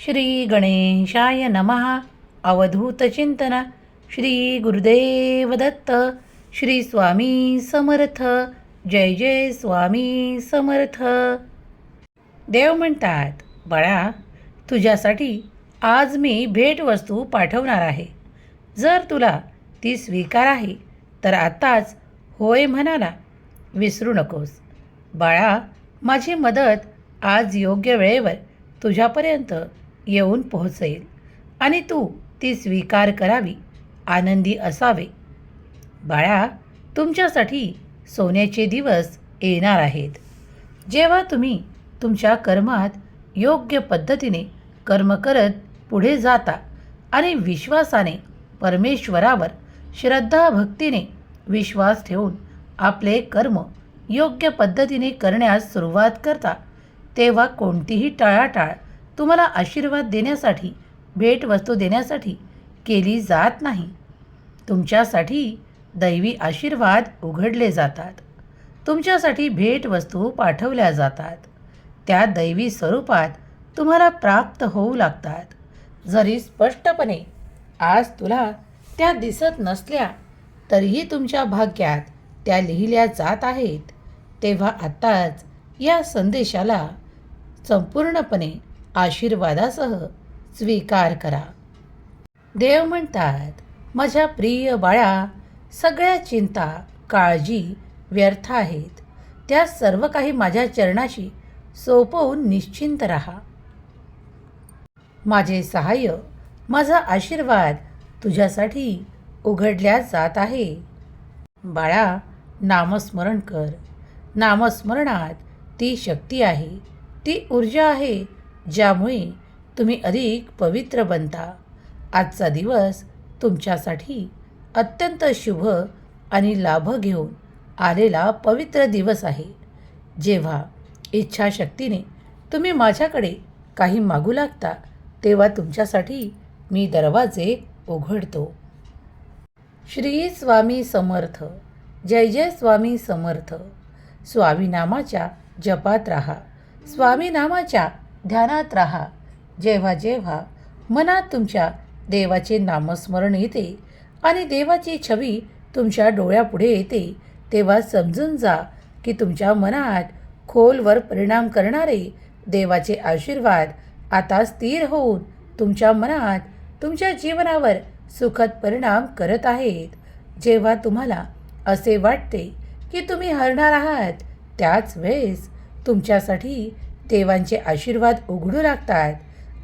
श्री गणेशाय नमः अवधूतचिंतन श्री गुरुदेव दत्त. श्री स्वामी समर्थ. जय जय स्वामी समर्थ. देव म्हणतात बाळा तुझ्यासाठी आज मी भेटवस्तू पाठवणार आहे. जर तुला ती स्वीकार आहे तर आत्ताच होय म्हणाला. विसरू नकोस. बाळा माझी मदत आज योग्य वेळेवर तुझ्यापर्यंत येऊन पोहोचेल. आणि तू ती स्वीकार करावी. आनंदी असावे. बाळा तुमच्यासाठी सोन्याचे दिवस येणार आहेत. जेव्हा तुम्ही तुमच्या कर्मात योग्य पद्धतीने कर्म करत पुढे जाता आणि विश्वासाने परमेश्वरावर श्रद्धा भक्तीने विश्वास ठेवून आपले कर्म योग्य पद्धतीने करण्यास सुरुवात करता तेव्हा कोणतीही टाळाटाळ तुम्हाला आशीर्वाद देण्यासाठी भेटवस्तू देण्यासाठी केली जात नाही. तुमच्यासाठी दैवी आशीर्वाद उघडले जातात. तुमच्यासाठी भेटवस्तू पाठवल्या जातात. त्या दैवी स्वरूपात तुम्हाला प्राप्त होऊ लागतात. जरी स्पष्टपणे आज तुला त्या दिसत नसल्या तरीही तुमच्या भाग्यात त्या लिहिल्या जात आहेत. तेव्हा आत्ताच या संदेशाला संपूर्णपणे आशीर्वादासह स्वीकार करा. देव म्हणतात माझ्या प्रिय बाळा सगळ्या चिंता काळजी व्यर्थ आहेत. त्या सर्व काही माझ्या चरणाशी सोपवून निश्चिंत राहा. माझे सहाय्य माझा आशीर्वाद तुझ्यासाठी उघडल्या जात आहे. बाळा नामस्मरण कर. नामस्मरणात ती शक्ती आहे. ती ऊर्जा आहे. ज्यामुळे तुम्ही अधिक पवित्र बनता. आजचा दिवस तुमच्यासाठी अत्यंत शुभ आणि लाभ घेऊन आलेला पवित्र दिवस आहे. जेव्हा इच्छाशक्तीने तुम्ही माझ्याकडे काही मागू लागता तेव्हा तुमच्यासाठी मी दरवाजे उघडतो. श्री स्वामी समर्थ. जय जय स्वामी समर्थ. स्वामी नामाच्या जपात राहा. स्वामी नामाच्या ध्यानात राहा. जेव्हा जेव्हा मनात तुमच्या देवाचे नामस्मरण येते आणि देवाची छवी तुमच्या डोळ्यापुढे येते तेव्हा समजून जा की तुमच्या मनात खोलवर परिणाम करणारे देवाचे आशीर्वाद आता स्थिर होऊन तुमच्या मनात तुमच्या जीवनावर सुखद परिणाम करत आहेत. जेव्हा तुम्हाला असे वाटते की तुम्ही हरणार आहात त्याच वेळेस तुमच्यासाठी देवांचे आशीर्वाद उघडू लागतात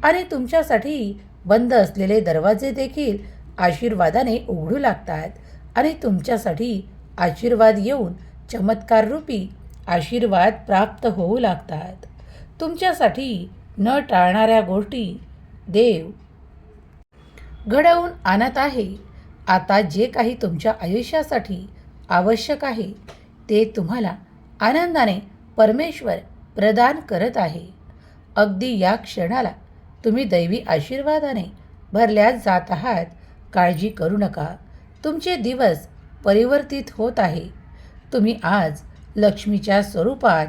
आणि तुमच्यासाठी बंद असलेले दरवाजे देखील आशीर्वादाने उघडू लागतात आणि तुमच्यासाठी आशीर्वाद येऊन चमत्कार रूपी आशीर्वाद प्राप्त होऊ लागतात. तुमच्यासाठी न टाळणाऱ्या गोष्टी देव घडवून आणत आहे. आता जे काही तुमच्या आयुष्यासाठी आवश्यक आहे ते तुम्हाला आनंदाने परमेश्वर प्रदान करत आहे. अगदी या क्षणाला तुम्ही दैवी आशीर्वादाने भरल्या जात आहात. काळजी करू नका. तुमचे दिवस परिवर्तित होत आहे. तुम्ही आज लक्ष्मीच्या स्वरूपात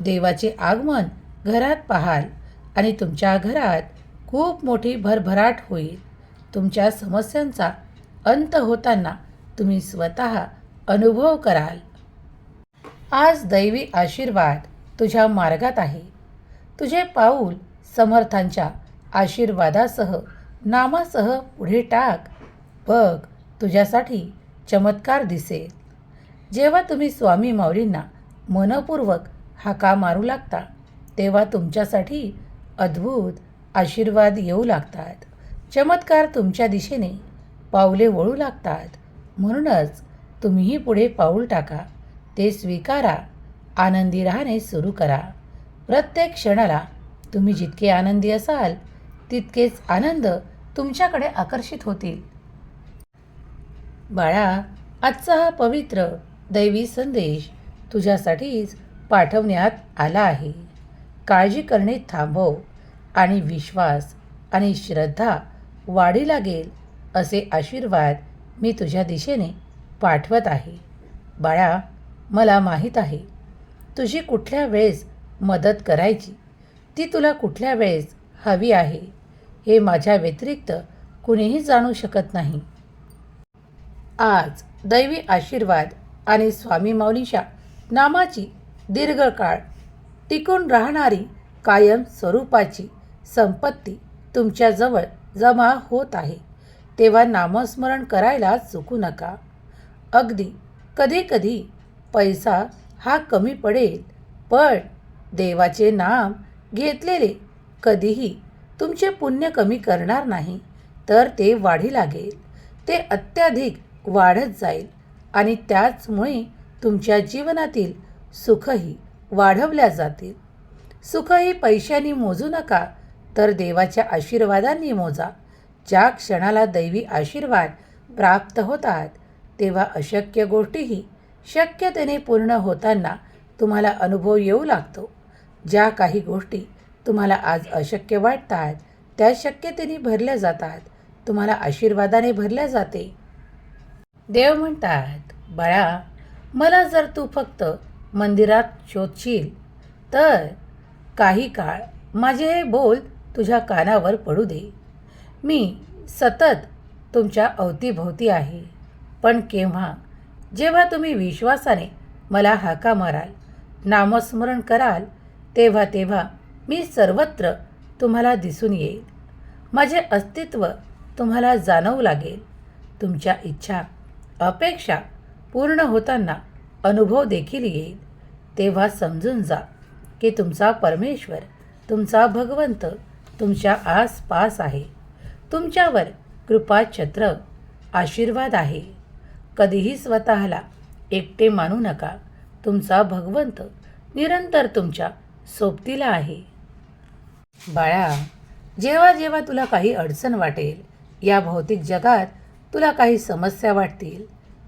देवाचे आगमन घरात पाहाल आणि तुमच्या घरात खूप मोठी भरभराट होईल. तुमच्या समस्यांचा अंत होताना तुम्ही स्वतः अनुभव कराल. आज दैवी आशीर्वाद तुझ्या मार्गात आहे. तुझे पाऊल समर्थांच्या आशीर्वादासह नामासह पुढे टाक. बघ तुझ्यासाठी चमत्कार दिसेल. जेव्हा तुम्ही स्वामी माऊलींना मनपूर्वक हाका मारू लागता तेव्हा तुमच्यासाठी अद्भुत आशीर्वाद येऊ लागतात. चमत्कार तुमच्या दिशेने पावले वळू लागतात. म्हणूनच तुम्हीही पुढे पाऊल टाका. ते स्वीकारा. आनंदी राहणे सुरू करा. प्रत्येक क्षणाला तुम्ही जितके आनंदी असाल तितकेच आनंद तुमच्याकडे आकर्षित होतील. बाळा आजचा हा पवित्र दैवी संदेश तुझ्यासाठीच पाठवण्यात आला आहे. काळजी करणे थांबव आणि विश्वास आणि श्रद्धा वाढी लागेल असे आशीर्वाद मी तुझ्या दिशेने पाठवत आहे. बाळा मला माहीत आहे. तुझी कुठल्या वेळेस मदत करायची? ती तुला कुठल्या वेळेस हवी आहे? हे माझ्या व्यतिरिक्त कुणीही जाणू शकत नाही. आज दैवी आशीर्वाद आणि स्वामी माऊलीच्या नामाची दीर्घकाळ टिकून राहणारी कायम स्वरूपाची संपत्ती तुमच्याजवळ जमा होत आहे. तेव्हा नामस्मरण करायला चुकू नका. अगदी कधीकधी पैसा हा कमी पडेल. पण देवाचे नाम घेतलेले कधीही तुमचे पुण्य कमी करणार नाही तर ते वाढी लागेल. ते अत्याधिक वाढत जाईल आणि त्याचमुळे तुमच्या जीवनातील सुखही वाढवल्या जातील. सुखही पैशांनी मोजू नका तर देवाच्या आशीर्वादांनी मोजा. ज्या क्षणाला दैवी आशीर्वाद प्राप्त होतात तेव्हा अशक्य गोष्टीही शक्यतेने पूर्ण होताना तुम्हाला अनुभव येऊ लागतो. ज्या काही गोष्टी तुम्हाला आज अशक्य वाटतात त्या शक्यतेने भरल्या जातात. तुम्हाला आशीर्वादाने भरल्या जाते. देव म्हणतात बाळा मला जर तू फक्त मंदिरात शोधशील तर काही काळ माझे हे बोल तुझ्या कानावर पडू दे. मी सतत तुमच्या अवतीभोवती आहे. पण केव्हा जेव्हा तुम्ही विश्वासाने मला हाका माराल नामस्मरण कराल तेव्हा तेव्हा मी सर्वत्र तुम्हाला दिसून येईल. माझे अस्तित्व तुम्हाला जाणवू लागेल. तुमच्या इच्छा अपेक्षा पूर्ण होताना अनुभव देखील येईल. तेव्हा समजून जा की तुमचा परमेश्वर तुमचा भगवंत तुमच्या आसपास आहे. तुमच्यावर कृपाछत्र आशीर्वाद आहे. कधीही स्वतःला एकटे मानू नका. तुमचा भगवंत निरंतर तुमच्या सोबतीला आहे. बाळा जेव्हा जेव्हा तुला काही अडचण वाटेल या भौतिक जगात तुला काही समस्या वाटतील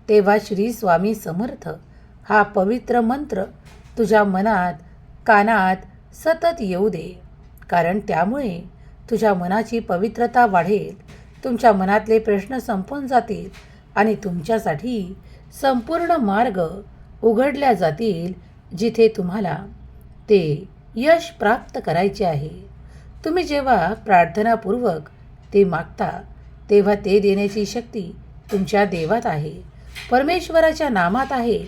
तेव्हा श्री स्वामी समर्थ हा पवित्र मंत्र तुझ्या मनात कानात सतत येऊ दे. कारण त्यामुळे तुझ्या मनाची पवित्रता वाढेल तुमच्या मनातले प्रश्न संपून जातील आणि तुमच्यासाठी संपूर्ण मार्ग उघडल्या जातील जिथे तुम्हाला ते यश प्राप्त करायचे आहे. तुम्ही जेव्हा प्रार्थनापूर्वक ते मागता तेव्हा ते देण्याची शक्ती तुमच्या देवात आहे. परमेश्वराच्या नामात आहे.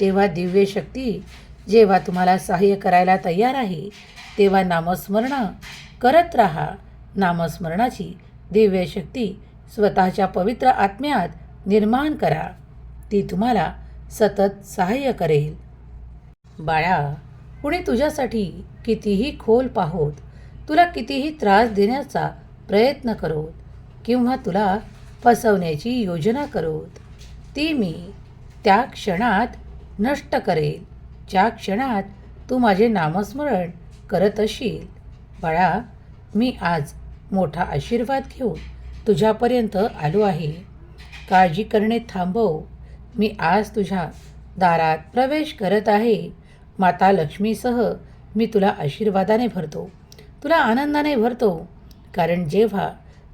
तेव्हा दिव्य शक्ती जेव्हा तुम्हाला सहाय्य करायला तयार आहे तेव्हा नामस्मरण करत राहा. नामस्मरणाची दिव्य शक्ती स्वतःच्या पवित्र आत्म्यात निर्माण करा. ती तुम्हाला सतत सहाय्य करेल. बाळा कुणी तुझ्यासाठी कितीही खोल पाहोत तुला कितीही त्रास देण्याचा प्रयत्न करोत किंवा तुला फसवण्याची योजना करोत ती मी त्या क्षणात नष्ट करेल ज्या क्षणात तू माझे नामस्मरण करत असशील बाळा मी आज मोठा आशीर्वाद घेऊन तुझ्यापर्यंत आलो आहे. काळजी करणे थांबव. मी आज तुझ्या दारात प्रवेश करत आहे. माता लक्ष्मीसह मी तुला आशीर्वादाने भरतो. तुला आनंदाने भरतो. कारण जेव्हा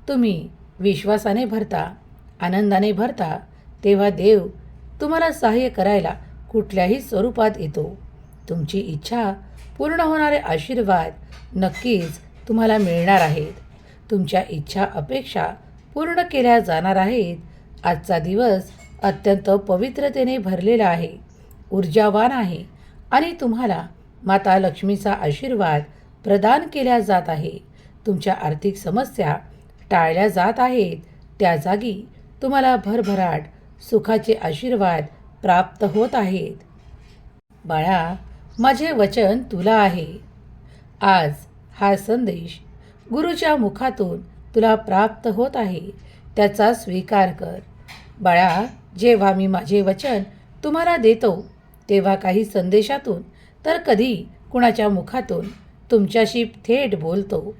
तुम्ही विश्वासाने भरता आनंदाने भरता तेव्हा देव तुम्हाला सहाय्य करायला कुठल्याही स्वरूपात येतो. तुमची इच्छा पूर्ण होणारे आशीर्वाद नक्कीच तुम्हाला मिळणार आहेत. तुमच्या इच्छा अपेक्षा पूर्ण केल्या जाणार आहेत. आजचा दिवस अत्यंत पवित्रतेने भरलेला आहे. ऊर्जावान आहे आणि तुम्हाला माता लक्ष्मीचा आशीर्वाद प्रदान केल्या जात आहे. तुमच्या आर्थिक समस्या टाळल्या जात आहेत. त्या जागी तुम्हाला भरभराट सुखाचे आशीर्वाद प्राप्त होत आहेत. बाळा माझे वचन तुला आहे. आज हा संदेश गुरुच्या मुखातून तुला प्राप्त होत आहे. त्याचा स्वीकार कर. बाळा जेव्हा मी माझे वचन तुम्हाला देतो तेव्हा काही संदेशातून तर कधी कुणाच्या मुखातून तुमच्याशी थेट बोलतो.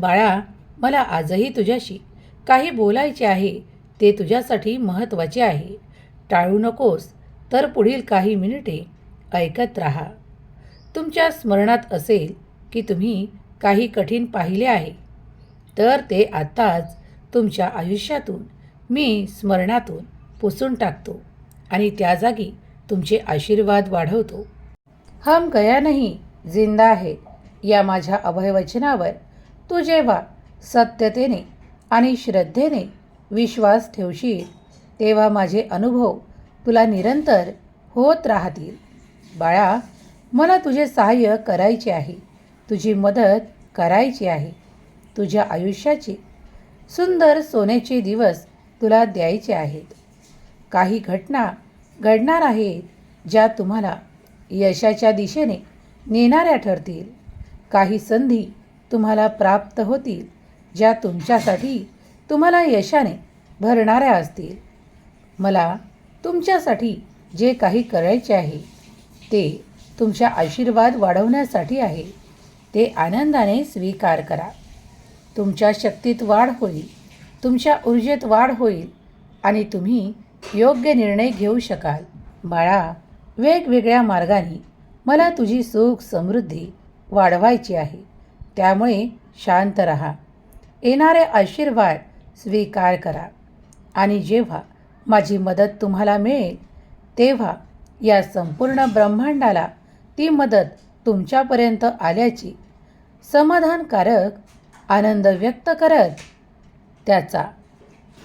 बाळा मला आजही तुझ्याशी काही बोलायचे आहे ते तुझ्यासाठी महत्त्वाचे आहे. टाळू नकोस तर पुढील काही मिनिटे ऐकत राहा. तुमच्या स्मरणात असेल की तुम्ही काही कठीण पाहिले आहे तर ते आत्ताच तुमच्या आयुष्यातून मी स्मरणातून पुसून टाकतो आणि त्या जागी तुमचे आशीर्वाद वाढवतो. हम गया नाही जिंदा आहे या माझ्या अभयवचनावर तू जेव्हा सत्यतेने आणि श्रद्धेने विश्वास ठेवशील तेव्हा माझे अनुभव तुला निरंतर होत राहतील. बाळा मला तुझे सहाय्य करायचे आहे. तुझी मदत करायची आहे. तुझ्या आयुष्याची सुंदर सोन्याचे दिवस तुला द्यायचे आहेत. काही घटना घडणार आहेत ज्या तुम्हाला यशाच्या दिशेने नेणाऱ्या ठरतील. काही संधी तुम्हाला प्राप्त होतील ज्या तुमच्यासाठी तुम्हाला यशाने भरणाऱ्या असतील. मला तुमच्यासाठी जे काही करायचे आहे ते तुमच्या आशीर्वाद वाढवण्यासाठी आहे. ते आनंदाने स्वीकार करा. तुमच्या शक्तीत वाढ होईल. तुमच्या ऊर्जेत वाढ होईल आणि तुम्ही योग्य निर्णय घेऊ शकाल. बाळा वेगवेगळ्या मार्गाने मला तुझी सुख समृद्धी वाढवायची आहे. त्यामुळे शांत रहा. येणारे आशीर्वाद स्वीकार करा. आणि जेव्हा माझी मदत तुम्हाला मिळेल तेव्हा या संपूर्ण ब्रह्मांडाला ती मदत तुमच्यापर्यंत आल्याची समाधानकारक आनंद व्यक्त करत त्याचा.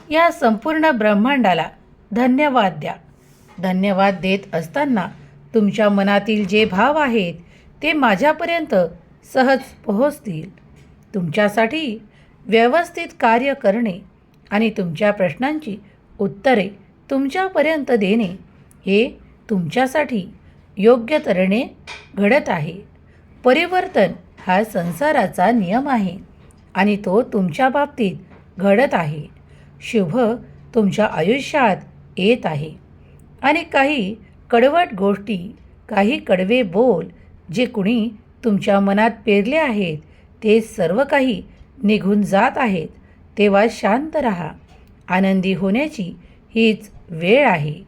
या संपूर्ण ब्रह्मांडाला धन्यवाद द्या. धन्यवाद देत असताना तुमच्या मनातील जे भाव आहेत ते माझ्यापर्यंत सहज पोहोचतील. तुमच्यासाठी व्यवस्थित कार्य करणे आणि तुमच्या प्रश्नांची उत्तरे तुमच्यापर्यंत देणे हे तुमच्यासाठी योग्य तऱ्हेने घडत आहे. परिवर्तन हा संसाराचा नियम आहे आणि तो तुमच्या बाबतीत घडत आहे. शुभ तुमच्या आयुष्यात येत आहे. आणि काही कडवट गोष्टी काही कडवे बोल जे कुणी तुमच्या मनात पेरले आहेत ते सर्व काही निघून जात आहेत. तेव्हा शांत रहा. आनंदी होण्याची हीच वेळ आहे.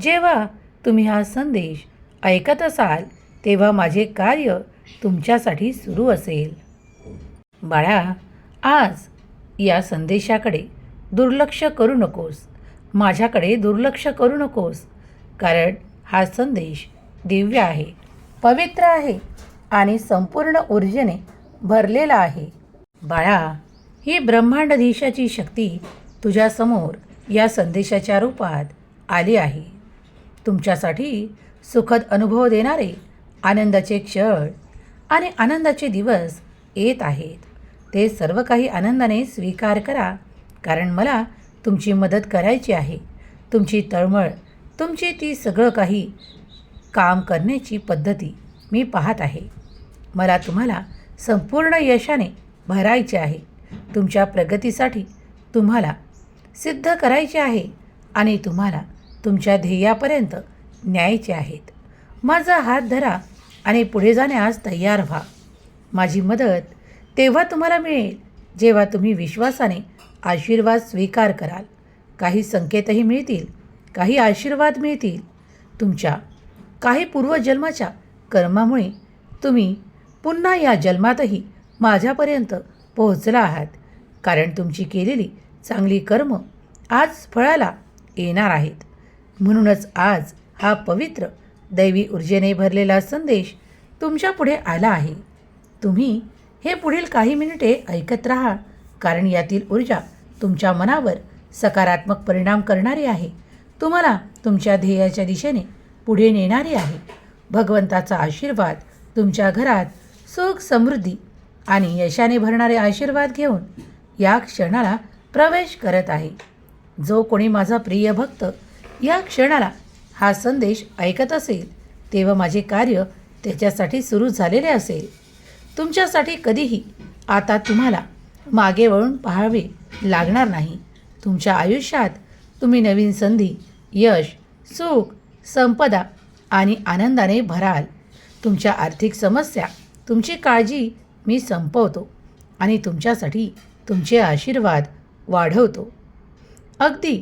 जेव्हा तुम्ही हा संदेश ऐकत असाल तेव्हा माझे कार्य तुमच्यासाठी सुरू असेल. बाळा आज या संदेशाकडे दुर्लक्ष करू नकोस. माझ्याकडे दुर्लक्ष करू नकोस. कारण हा संदेश दिव्य आहे पवित्र आहे आणि संपूर्ण ऊर्जेने भरलेला आहे. बाळा ही ब्रह्मांडधीशाची शक्ती तुझ्यासमोर या संदेशाच्या रूपात आली आहे. तुमच्यासाठी सुखद अनुभव देणारे आनंदाचे क्षण आणि आनंदाचे दिवस येत आहेत. ते सर्व काही आनंदाने स्वीकार करा कारण मला तुमची मदत करायची आहे. तुमची तळमळ तुमची ती सगळं काही काम करण्याची पद्धती मी पाहत आहे. मला तुम्हाला संपूर्ण यशाने भरायचे आहे. तुमच्या प्रगतीसाठी तुम्हाला सिद्ध करायचे आहे आणि तुम्हाला तुमच्या ध्येयापर्यंत न्यायचे आहेत. माझा हात धरा आणि पुढे जाण्यास तयार व्हा. माझी मदत तेव्हा तुम्हाला मिळेल. जेव्हा तुम्ही विश्वासाने आशीर्वाद स्वीकार कराल. काही संकेतही मिळतील काही आशीर्वाद मिळतील. तुमच्या काही पूर्वजन्माच्या कर्मामुळे तुम्ही पुन्हा या जन्मातही माझ्यापर्यंत पोहोचला आहात. कारण तुमची केलेली चांगली कर्म आज फळाला येणार आहेत. म्हणूनच आज हा पवित्र दैवी ऊर्जेने भरलेला संदेश तुमच्यापुढे आला आहे. तुम्ही हे पुढील काही मिनिटे ऐकत राहा कारण यातील ऊर्जा तुमच्या मनावर सकारात्मक परिणाम करणारी आहे. तुम्हाला तुमच्या ध्येयाच्या दिशेने पुढे नेणारी आहे. भगवंताचा आशीर्वाद तुमच्या घरात सुख समृद्धी आणि यशाने भरणारे आशीर्वाद घेऊन या क्षणाला प्रवेश करत आहे. जो कोणी माझा प्रिय भक्त या क्षणाला हा संदेश ऐकत असेल तेव्हा माझे कार्य त्याच्यासाठी सुरू झालेले असेल. तुमच्यासाठी कधीही आता तुम्हाला मागे वळून पाहावे लागणार नाही. तुमच्या आयुष्यात तुम्ही नवीन संधी यश सुख संपदा आणि आनंदाने भराल. तुमच्या आर्थिक समस्या तुमची काळजी मी संपवतो आणि तुमच्यासाठी तुमचे आशीर्वाद वाढवतो. अगदी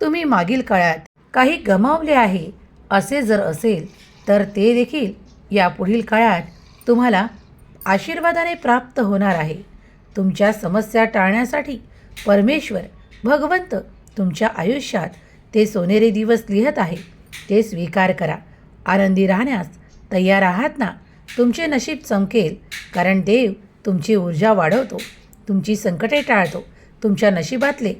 तुम्ही मागील काळात काही गमावले आहे असे जर असेल तर ते देखील यापुढील काळात तुम्हाला आशीर्वादाने प्राप्त होणार आहे. तुमच्या समस्या टाळण्यासाठी परमेश्वर भगवंत तुमच्या आयुष्यात ते सोनेरी दिवस लिहत आहे. ते स्वीकार करा. आनंदी राहण्यास तयार आहात ना? तुमचे नशीब चमकेल कारण देव तुमची ऊर्जा वाढवतो. तुमची संकटे टाळतो. तुमच्या नशिबातले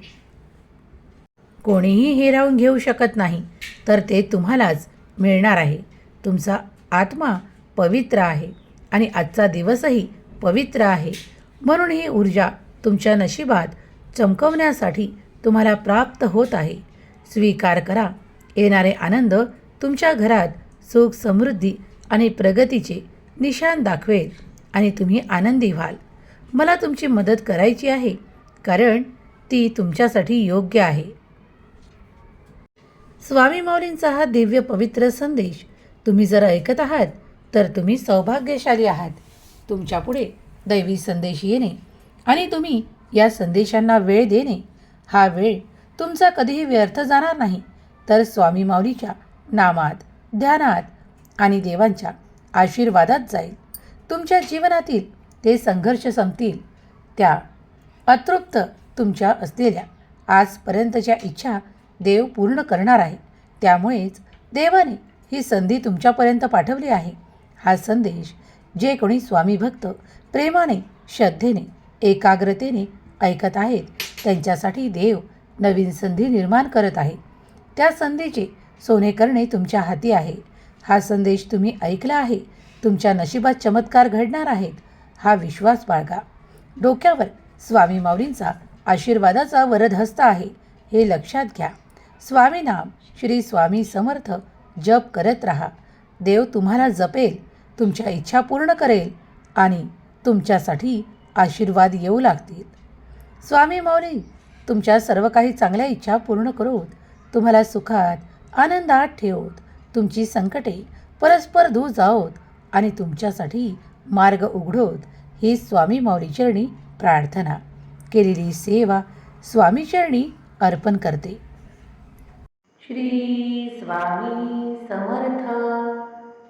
कोणीही हिरावून घेऊ शकत नाही तर ते तुम्हालाच मिळणार आहे. तुमचा आत्मा पवित्र आहे. आणि आजचा दिवसही पवित्र आहे. म्हणून ही ऊर्जा तुमच्या नशिबात चमकवण्यासाठी तुम्हाला प्राप्त होत आहे. स्वीकार करा. येणारे आनंद तुमच्या घरात सुख समृद्धी आणि प्रगतीचे निशाण दाखवेल आणि तुम्ही आनंदी व्हाल. मला तुमची मदत करायची आहे कारण ती तुमच्यासाठी योग्य आहे. स्वामी माऊलींचा हा दिव्य पवित्र संदेश तुम्ही जर ऐकत आहात तर तुम्ही सौभाग्यशाली आहात. तुमच्यापुढे दैवी संदेश येणे आणि तुम्ही या संदेशांना वेळ देणे हा वेळ तुमचा कधीही व्यर्थ जाणार नाही. तर स्वामी माऊलीच्या नामात ध्यानात आणि देवांच्या आशीर्वादात जाईल. तुमच्या जीवनातील ते संघर्ष संपतील त्या अतृप्त तुमच्या असलेल्या आजपर्यंतच्या इच्छा देव पूर्ण करणार आहे. त्यामुळेच देवाने ही संधी तुमच्यापर्यंत पाठवली आहे. हा संदेश जे कोणी स्वामी भक्त प्रेमाने श्रद्धेने एकाग्रतेने ऐकत आहेत त्यांच्यासाठी देव नवीन संधी निर्माण करत आहे. त्या संधीचे सोने करणे तुमच्या हाती आहे. हा संदेश तुम्ही ऐकला आहे तुमच्या नशिबात चमत्कार घडणार आहेत हा विश्वास बाळगा. डोक्यावर स्वामी माऊलींचा आशीर्वादाचा वरदहस्त आहे हे लक्षात घ्या. स्वामी नाम श्री स्वामी समर्थ जप करत राहा. देव तुम्हाला जपेल तुमच्या इच्छा पूर्ण करेल आणि तुमच्यासाठी आशीर्वाद येऊ लागतील. स्वामी मौली तुमच्या सर्व काही चांगल्या इच्छा पूर्ण करून तुम्हाला सुखात आनंदात ठेवत. तुमची संकटे परस्पर दूर जावत आणि तुमच्यासाठी मार्ग उघडोत ही स्वामी माऊलीचरणी प्रार्थना. केलेली सेवा स्वामीचरणी अर्पण करते. श्री स्वामी समर्थ.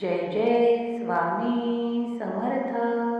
जय जय स्वामी समर्थ.